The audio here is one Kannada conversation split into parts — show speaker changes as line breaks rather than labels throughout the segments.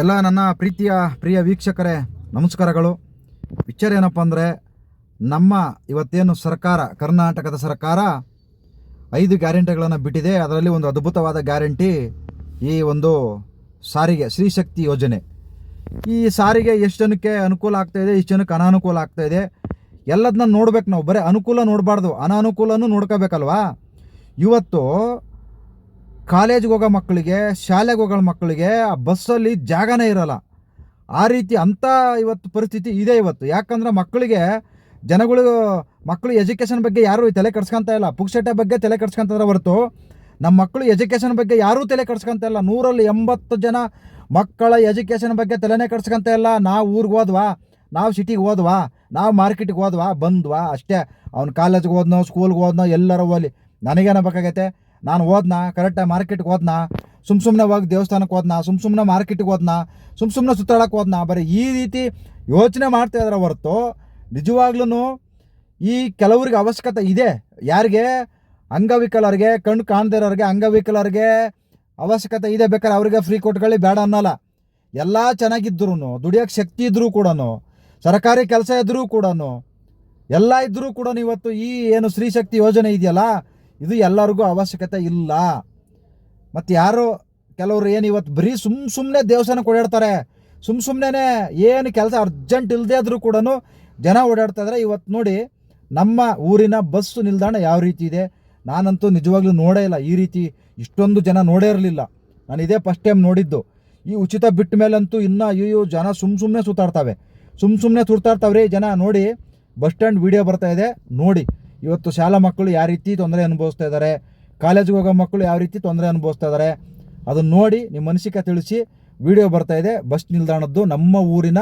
ಎಲ್ಲ ನನ್ನ ಪ್ರೀತಿಯ, ಪ್ರಿಯ ವೀಕ್ಷಕರೇ, ನಮಸ್ಕಾರಗಳು. ವಿಚಾರ ಏನಪ್ಪ ಅಂದರೆ, ನಮ್ಮ ಇವತ್ತೇನು ಸರ್ಕಾರ, ಕರ್ನಾಟಕದ ಸರ್ಕಾರ ಐದು ಗ್ಯಾರಂಟಿಗಳನ್ನು ಬಿಟ್ಟಿದೆ. ಅದರಲ್ಲಿ ಒಂದು ಅದ್ಭುತವಾದ ಗ್ಯಾರಂಟಿ ಈ ಒಂದು ಸಾರಿಗೆ ಶ್ರೀಶಕ್ತಿ ಯೋಜನೆ. ಈ ಸಾರಿಗೆ ಎಷ್ಟು ಜನಕ್ಕೆ ಅನುಕೂಲ ಆಗ್ತಾ ಇದೆ ಎಷ್ಟು ಜನಕ್ಕೆ ಅನಾನುಕೂಲ ಆಗ್ತಾ ಇದೆ ಎಲ್ಲದನ್ನ ನೋಡ್ಬೇಕು ನಾವು. ಬರೀ ಅನುಕೂಲ ನೋಡಬಾರ್ದು, ಅನಾನುಕೂಲನೂ ನೋಡ್ಕೋಬೇಕಲ್ವಾ? ಇವತ್ತು ಕಾಲೇಜ್ಗೆ ಹೋಗೋ ಮಕ್ಕಳಿಗೆ, ಶಾಲೆಗೆ ಹೋಗೋ ಮಕ್ಕಳಿಗೆ ಆ ಬಸ್ಸಲ್ಲಿ ಜಾಗನೇ ಇರಲ್ಲ. ಆ ರೀತಿ ಅಂಥ ಇವತ್ತು ಪರಿಸ್ಥಿತಿ ಇದೆ ಇವತ್ತು. ಯಾಕಂದ್ರೆ ಮಕ್ಕಳಿಗೆ ಜನಗಳು, ಮಕ್ಕಳು ಎಜುಕೇಷನ್ ಬಗ್ಗೆ ಯಾರೂ ತಲೆ ಕೆಡ್ಸ್ಕೊತಾ ಇಲ್ಲ. ಪುಕ್ಸಟೆ ಬಗ್ಗೆ ತಲೆ ಕೆಡ್ಸ್ಕೊಂತಂದ್ರೆ ಹೊರತು. ನಮ್ಮ ಮಕ್ಕಳು ಎಜುಕೇಷನ್ ಬಗ್ಗೆ ಯಾರೂ ತಲೆ ಕೆಡ್ಸ್ಕೊತಾ ಇಲ್ಲ. ನೂರಲ್ಲಿ ಎಂಬತ್ತು ಜನ ಮಕ್ಕಳ ಎಜುಕೇಷನ್ ಬಗ್ಗೆ ತಲೆನೇ ಕೆಡ್ಸ್ಕೊತಾ ಇಲ್ಲ. ನಾವು ಊರಿಗೆ ಹೋದ್ವಾ? ನಾವು ಸಿಟಿಗೆ ಹೋದ್ವಾ? ನಾವು ಮಾರ್ಕೆಟಿಗೆ ಹೋದ್ವಾ? ಬಂದ್ವಾ? ಅಷ್ಟೇ. ಅವ್ನು ಕಾಲೇಜ್ಗೆ ಹೋದ್ನೋ ಸ್ಕೂಲ್ಗೆ ಹೋದ್ನೋ ಎಲ್ಲರೂ ಹೋಗ್ಲಿ ನನಗೇನ ಬೇಕಾಗೈತೆ ನಾನು ಹೋದ್ನಾ ಕರೆಕ್ಟಾಗಿ ಮಾರ್ಕೆಟ್ಗೆ ಹೋದ್ನಾ ಸುಮ್ ಸುಮ್ಮನೆ ಹೋಗಿ ದೇವಸ್ಥಾನಕ್ಕೆ ಹೋದ್ನಾ ಸುಮ್ ಸುಮ್ಮನೆ ಮಾರ್ಕೆಟಿಗೆ ಹೋದ್ನಾ ಸುಮ್ ಸುಮ್ಮನೆ ಸುತ್ತಾಡಕ್ಕೆ ಹೋದ್ನಾ ಬರೀ ಈ ರೀತಿ ಯೋಚನೆ ಮಾಡ್ತಾ ಇದ್ದಾರೆ ಹೊರತು ನಿಜವಾಗ್ಲೂ ಈ ಕೆಲವ್ರಿಗೆ ಅವಶ್ಯಕತೆ ಇದೆ. ಯಾರಿಗೆ? ಅಂಗವಿಕಲರಿಗೆ, ಕಣ್ಣು ಕಾಣದೇ ಇರೋರಿಗೆ, ಅಂಗವಿಕಲರಿಗೆ ಅವಶ್ಯಕತೆ ಇದೆ. ಬೇಕಾದ್ರೆ ಅವ್ರಿಗೆ ಫ್ರೀ ಕೊಟ್ಕೊಳ್ಳಿ, ಬೇಡ ಅನ್ನಲ್ಲ. ಎಲ್ಲ ಚೆನ್ನಾಗಿದ್ದರೂ ದುಡಿಯೋಕ್ಕೆ ಶಕ್ತಿ ಇದ್ದರೂ ಕೂಡ ಸರ್ಕಾರಿ ಕೆಲಸ ಇದ್ದರೂ ಕೂಡ ಎಲ್ಲ ಇದ್ದರೂ ಕೂಡ ಇವತ್ತು ಈ ಏನು ಸ್ತ್ರೀ ಶಕ್ತಿ ಯೋಜನೆ ಇದೆಯಲ್ಲ ಇದು ಎಲ್ಲರಿಗೂ ಅವಶ್ಯಕತೆ ಇಲ್ಲ. ಮತ್ತು ಯಾರು ಕೆಲವರು ಏನು ಇವತ್ತು ಬರೀ ಸುಮ್ಮ ಸುಮ್ಮನೆ ದೇವಸ್ಥಾನ ಓಡಾಡ್ತಾರೆ. ಸುಮ್ಮ ಸುಮ್ಮನೆ ಏನು ಕೆಲಸ ಅರ್ಜೆಂಟ್ ಇಲ್ಲದೆ ಆದರೂ ಕೂಡ ಜನ ಓಡಾಡ್ತಾ ಇದ್ದಾರೆ ಇವತ್ತು ನೋಡಿ ನಮ್ಮ ಊರಿನ ಬಸ್ಸು ನಿಲ್ದಾಣ ಯಾವ ರೀತಿ ಇದೆ? ನಾನಂತೂ ನಿಜವಾಗ್ಲೂ ನೋಡೇ ಇಲ್ಲ ಈ ರೀತಿ ಇಷ್ಟೊಂದು ಜನ ನೋಡೇ ಇರಲಿಲ್ಲ. ನಾನು ಇದೇ ಫಸ್ಟ್ ಟೈಮ್ ನೋಡಿದ್ದು. ಈ ಉಚಿತ ಬಿಟ್ಟ ಮೇಲಂತೂ ಇನ್ನೂ ಅಯ್ಯೋ ಜನ ಸುಮ್ಮ ಸುಮ್ಮನೆ ಸುತ್ತಾಡ್ತಾವೆ. ಸುಮ್ಮ ಸುಮ್ಮನೆ ಸುತ್ತಾಡ್ತಾವ್ರಿ ಜನ ನೋಡಿ, ಬಸ್ ಸ್ಟ್ಯಾಂಡ್ ವಿಡಿಯೋ ಬರ್ತಾ ಇದೆ, ನೋಡಿ. ಇವತ್ತು ಶಾಲಾ ಮಕ್ಕಳು ಯಾವ ರೀತಿ ತೊಂದರೆ ಅನುಭವಿಸ್ತಾ ಇದ್ದಾರೆ ಕಾಲೇಜಿಗೆ ಹೋಗೋ ಮಕ್ಕಳು ಯಾವ ರೀತಿ ತೊಂದರೆ ಅನುಭವಿಸ್ತಾ ಇದ್ದಾರೆ, ಅದನ್ನು ನೋಡಿ ನಿಮ್ಮ ಮನಸ್ಸಿಗೆ ತಿಳಿಸಿ ವಿಡಿಯೋ ಬರ್ತಾ ಇದೆ ಬಸ್ ನಿಲ್ದಾಣದ್ದು, ನಮ್ಮ ಊರಿನ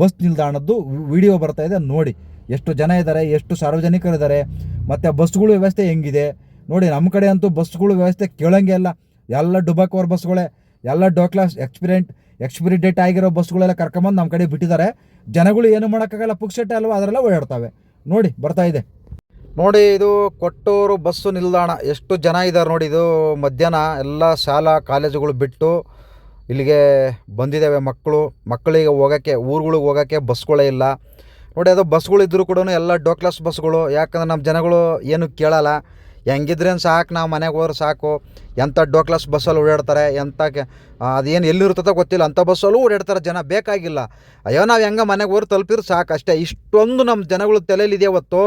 ಬಸ್ ನಿಲ್ದಾಣದ್ದು ವಿಡಿಯೋ ಬರ್ತಾ ಇದೆ, ನೋಡಿ. ಎಷ್ಟು ಜನ ಇದ್ದಾರೆ, ಎಷ್ಟು ಸಾರ್ವಜನಿಕರಿದ್ದಾರೆ ಮತ್ತು ಬಸ್ಗಳು ವ್ಯವಸ್ಥೆ ಹೆಂಗಿದೆ? ನೋಡಿ, ನಮ್ಮ ಕಡೆ ಅಂತೂ ಬಸ್ಗಳು ವ್ಯವಸ್ಥೆ ಕೇಳೋಂಗೆ ಇಲ್ಲ. ಎಲ್ಲ ಡುಬಾಕೋರ್ ಬಸ್ಗಳೇ ಎಲ್ಲ ಡೋ ಕ್ಲಾಸ್ ಎಕ್ಸ್ಪಿರೆಂಟ್ ಎಕ್ಸ್ಪಿರಿ ಡೇಟ್ ಆಗಿರೋ ಬಸ್ಗಳೆಲ್ಲ ಕರ್ಕೊಂಬಂದು ನಮ್ಮ ಕಡೆ ಬಿಟ್ಟಿದ್ದಾರೆ. ಜನಗಳು ಏನು ಮಾಡೋಕ್ಕಾಗಲ್ಲ ಪುಕ್ಸೆಟ್ಟೆ ಅಲ್ವಾ, ಅದರೆಲ್ಲ ಓಡಾಡ್ತವೆ. ನೋಡಿ, ಬರ್ತಾ ಇದೆ. ನೋಡಿ, ಇದು ಕೊಟ್ಟೂರು ಬಸ್ಸು ನಿಲ್ದಾಣ. ಎಷ್ಟು ಜನ ಇದ್ದಾರೆ ನೋಡಿ, ಇದು ಮಧ್ಯಾಹ್ನ ಎಲ್ಲ ಶಾಲಾ ಕಾಲೇಜುಗಳು ಬಿಟ್ಟು ಇಲ್ಲಿಗೆ ಬಂದಿದ್ದಾವೆ ಮಕ್ಕಳು. ಮಕ್ಕಳಿಗೆ ಹೋಗೋಕ್ಕೆ, ಊರುಗಳಿಗೆ ಹೋಗೋಕ್ಕೆ ಬಸ್ಗಳೇ ಇಲ್ಲ. ನೋಡಿ, ಅದು ಬಸ್ಗಳಿದ್ದರೂ ಕೂಡ ಎಲ್ಲ ಡೋ ಕ್ಲಾಸ್ ಬಸ್ಗಳು. ಯಾಕಂದ್ರೆ ನಮ್ಮ ಜನಗಳು ಏನು ಕೇಳಲ್ಲ. ಹೆಂಗಿದ್ರೇನು ಸಾಕು, ನಾವು ಮನೆಗೆ ಹೋದ್ರೆ ಸಾಕು. ಎಂಥ ಡೋ ಕ್ಲಾಸ್ ಬಸ್ಸಲ್ಲಿ ಓಡಾಡ್ತಾರೆ, ಎಂಥ ಅದೇನು ಎಲ್ಲಿರ್ತದೋ ಗೊತ್ತಿಲ್ಲ. ಅಂಥ ಬಸ್ಸಲ್ಲೂ ಓಡಾಡ್ತಾರೆ ಜನ, ಬೇಕಾಗಿಲ್ಲ. ಅಯ್ಯೋ, ನಾವು ಹೆಂಗೆ ಮನೆಗೆ ಹೋದ್ರೆ ತಲುಪಿದ್ರೆ ಸಾಕು ಅಷ್ಟೇ. ಇಷ್ಟೊಂದು ನಮ್ಮ ಜನಗಳು ತಲೆಯಲ್ಲಿದೆ ಇವತ್ತು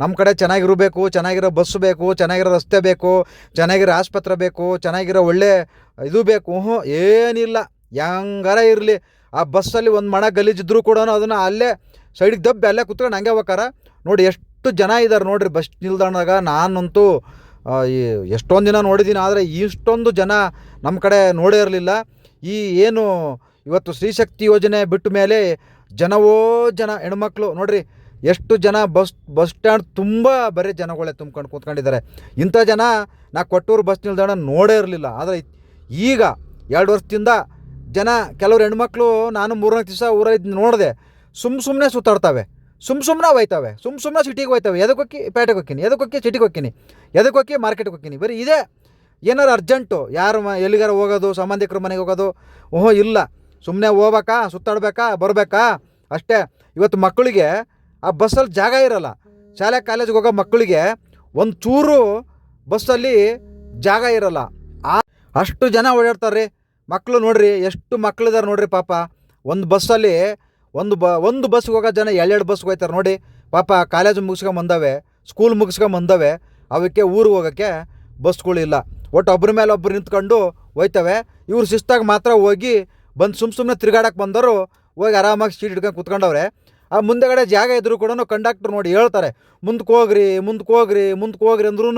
ನಮ್ಮ ಕಡೆ ಚೆನ್ನಾಗಿರಬೇಕು ಚೆನ್ನಾಗಿರೋ ಬಸ್ ಬೇಕು, ಚೆನ್ನಾಗಿರೋ ರಸ್ತೆ ಬೇಕು, ಚೆನ್ನಾಗಿರೋ ಆಸ್ಪತ್ರೆ ಬೇಕು, ಚೆನ್ನಾಗಿರೋ ಒಳ್ಳೆ ಇದು ಬೇಕು. ಹ್ಞೂ ಏನಿಲ್ಲ. ಹೆಂಗಾರ ಇರಲಿ. ಆ ಬಸ್ಸಲ್ಲಿ ಒಂದು ಮಣ ಗಲೀಜಿದ್ರು ಕೂಡ ಅದನ್ನು ಅಲ್ಲೇ ಸೈಡಿಗೆ ದಬ್ಬಿ ಅಲ್ಲೇ ಕೂತ್ಕೊಂಡು ಹಂಗೆ ಹೋಗಾರ ನೋಡಿ, ಎಷ್ಟು ಜನ ಇದ್ದಾರೆ ನೋಡಿರಿ ಬಸ್ ನಿಲ್ದಾಣದಾಗ. ನಾನಂತೂ ಎಷ್ಟೊಂದು ದಿನ ನೋಡಿದ್ದೀನಿ ಆದರೆ ಇಷ್ಟೊಂದು ಜನ ನಮ್ಮ ಕಡೆ ನೋಡೇ ಇರಲಿಲ್ಲ. ಈ ಏನು, ಇವತ್ತು ಸ್ತ್ರೀಶಕ್ತಿ ಯೋಜನೆ ಬಿಟ್ಟ ಮೇಲೆ ಜನವೋ ಜನ ಹೆಣ್ಮಕ್ಳು, ನೋಡ್ರಿ ಎಷ್ಟು ಜನ ಬಸ್ ಬಸ್ ಸ್ಟ್ಯಾಂಡ್ ತುಂಬ ಬರೀ ಜನಗಳೇ ತುಂಬ್ಕೊಂಡು ಕೂತ್ಕೊಂಡಿದ್ದಾರೆ. ಇಂಥ ಜನ ನಾ ಕೊಟ್ಟೂರು ಬಸ್ ನಿಲ್ದಾಣ ನೋಡೇ ಇರಲಿಲ್ಲ. ಆದರೆ ಈಗ ಎರಡು ವರ್ಷದಿಂದ ಜನ ಕೆಲವ್ರು ಹೆಣ್ಮಕ್ಳು ನಾನು ಮೂರ್ನಾಲ್ಕು ದಿವಸ ಊರಲ್ಲಿ ನೋಡಿದೆ ಸುಮ್ಮ ಸುಮ್ಮನೆ ಸುತ್ತಾಡ್ತವೆ. ಸುಮ್ಮ ಸುಮ್ಮನೆ ಹೋಯ್ತವೆ. ಸುಮ್ಮ ಸುಮ್ಮನೆ ಸಿಟಿಗೆ ಹೋಯ್ತವೆ. ಎದಕ್ಕೆ ಪೇಟೆಗೆ ಹೋಗ್ತೀನಿ ಎದಕ್ಕೆ ಸಿಟಿಗೆ ಹೋಗ್ತೀನಿ ಎದಕ್ಕೆ ಹೋಗಿ ಮಾರ್ಕೆಟ್ಗೆ ಹೋಗ್ತೀನಿ ಬರೀ ಇದೇ ಏನಾರು ಅರ್ಜೆಂಟು? ಯಾರು ಮ, ಎಲ್ಲಿಗಾರ ಹೋಗೋದು? ಸಂಬಂಧಿಕರ ಮನೆಗೆ ಹೋಗೋದು? ಓಹೋ, ಇಲ್ಲ. ಸುಮ್ಮನೆ ಹೋಗ್ಬೇಕಾ? ಸುತ್ತಾಡ್ಬೇಕಾ? ಬರಬೇಕಾ? ಅಷ್ಟೇ. ಇವತ್ತು ಮಕ್ಕಳಿಗೆ ಆ ಬಸ್ಸಲ್ಲಿ ಜಾಗ ಇರಲ್ಲ. ಶಾಲೆ ಕಾಲೇಜಿಗೆ ಹೋಗೋ ಮಕ್ಕಳಿಗೆ ಒಂದು ಚೂರು ಬಸ್ಸಲ್ಲಿ ಜಾಗ ಇರಲ್ಲ. ಆ ಅಷ್ಟು ಜನ ಓಡಾಡ್ತಾರೆ ಮಕ್ಕಳು ನೋಡ್ರಿ, ಎಷ್ಟು ಮಕ್ಕಳಿದಾರೆ ನೋಡ್ರಿ ಪಾಪ. ಒಂದು ಬಸ್ಸಲ್ಲಿ ಒಂದು ಬ, ಒಂದು ಬಸ್ಗೆ ಹೋಗೋ ಜನ ಎರಡೆರಡು ಬಸ್ಗೆ ಹೋಗ್ತಾರೆ ನೋಡಿ. ಪಾಪ ಕಾಲೇಜು ಮುಗಿಸ್ಕೊಂಬಂದವೆ ಸ್ಕೂಲ್ ಮುಗಿಸ್ಕೊಂಬಂದವೆ ಅವಕ್ಕೆ ಊರಿಗೆ ಹೋಗೋಕ್ಕೆ ಬಸ್ಗಳಿಲ್ಲ ಒಟ್ಟು ಒಬ್ಬರ ಮೇಲೆ ಒಬ್ಬರು ನಿಂತ್ಕೊಂಡು ಹೋಯ್ತವೆ. ಇವ್ರು ಶಿಸ್ತಾಗಿ ಮಾತ್ರ ಹೋಗಿ ಬಂದು ಸುಮ್ಮ ಸುಮ್ಮನೆ ತಿರುಗಾಡಕ್ಕೆ ಬಂದವರು ಹೋಗಿ ಆರಾಮಾಗಿ ಸೀಟ್ ಹಿಡ್ಕೊಂಡು ಕುತ್ಕೊಂಡವ್ರೆ. ಆ ಮುಂದೆಗಡೆ ಜಾಗ ಇದ್ರೂ ಕೂಡ ಕಂಡಕ್ಟರ್ ನೋಡಿ ಹೇಳ್ತಾರೆ, ಮುಂದಕ್ಕೆ ಹೋಗ್ರಿ ಮುಂದಕ್ಕೆ ಹೋಗ್ರಿ ಮುಂದಕ್ಕೆ ಹೋಗ್ರಿ ಅಂದ್ರೂ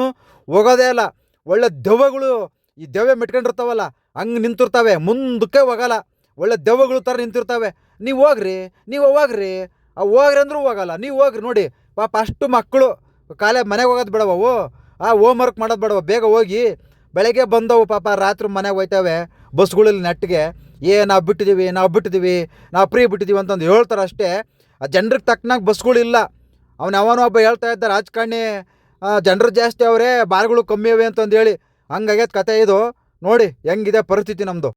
ಹೋಗೋದೇ ಇಲ್ಲ. ಒಳ್ಳೆ ದೆವ್ವಗಳು ಈ ದೆವ್ವೆ ಮೆಟ್ಕೊಂಡಿರ್ತಾವಲ್ಲ, ಹಂಗೆ ನಿಂತಿರ್ತವೆ. ಮುಂದಕ್ಕೆ ಹೋಗಲ್ಲ. ಒಳ್ಳೆ ದೆವ್ವಗಳು ಥರ ನಿಂತಿರ್ತಾವೆ. ನೀವು ಹೋಗ್ರಿ ನೀವು ಹೋಗ್ರಿ, ಆ ಹೋಗ್ರಿ ಅಂದ್ರೂ ಹೋಗಲ್ಲ. ನೀವು ಹೋಗ್ರಿ ನೋಡಿ. ಪಾಪ ಅಷ್ಟು ಮಕ್ಕಳು ಕಾಲೇ ಮನೆಗೆ ಹೋಗೋದು ಬೇಡವವು ಆ ಹೋಮ್ ವರ್ಕ್ ಮಾಡೋದು ಬೇಡವ? ಬೇಗ ಹೋಗಿ ಬೆಳಗ್ಗೆ ಬಂದವು ಪಾಪ, ರಾತ್ರಿ ಮನೆಗೆ ಹೋಯ್ತವೆ ಬಸ್ಗಳಲ್ಲಿ ನೆಟ್ಟಿಗೆ ಏ, ನಾವು ಬಿಟ್ಟಿದ್ದೀವಿ ನಾವು ಬಿಟ್ಟಿದ್ದೀವಿ ನಾವು ಫ್ರೀ ಬಿಟ್ಟಿದ್ದೀವಿ ಅಂತಂದು ಹೇಳ್ತಾರೆ ಅಷ್ಟೇ ಆ ಜನರಿಗೆ ತಕ್ಕನಾಗ ಬಸ್ಗಳಿಲ್ಲ ಅವನು ಯಾವನೋ ಒಬ್ಬ ಹೇಳ್ತಾ ಇದ್ದ, ರಾಜಕಾರಣಿ ಜನರು ಜಾಸ್ತಿ ಅವರೇ ಬಾರ್ಗಳು ಕಮ್ಮಿ ಅವೆ ಅಂತಂದು ಹೇಳಿ. ಹಂಗಾಗ್ಯದ ಕತೆ ಇದು. ನೋಡಿ, ಹೆಂಗಿದೆ ಪರಿಸ್ಥಿತಿ ನಮ್ಮದು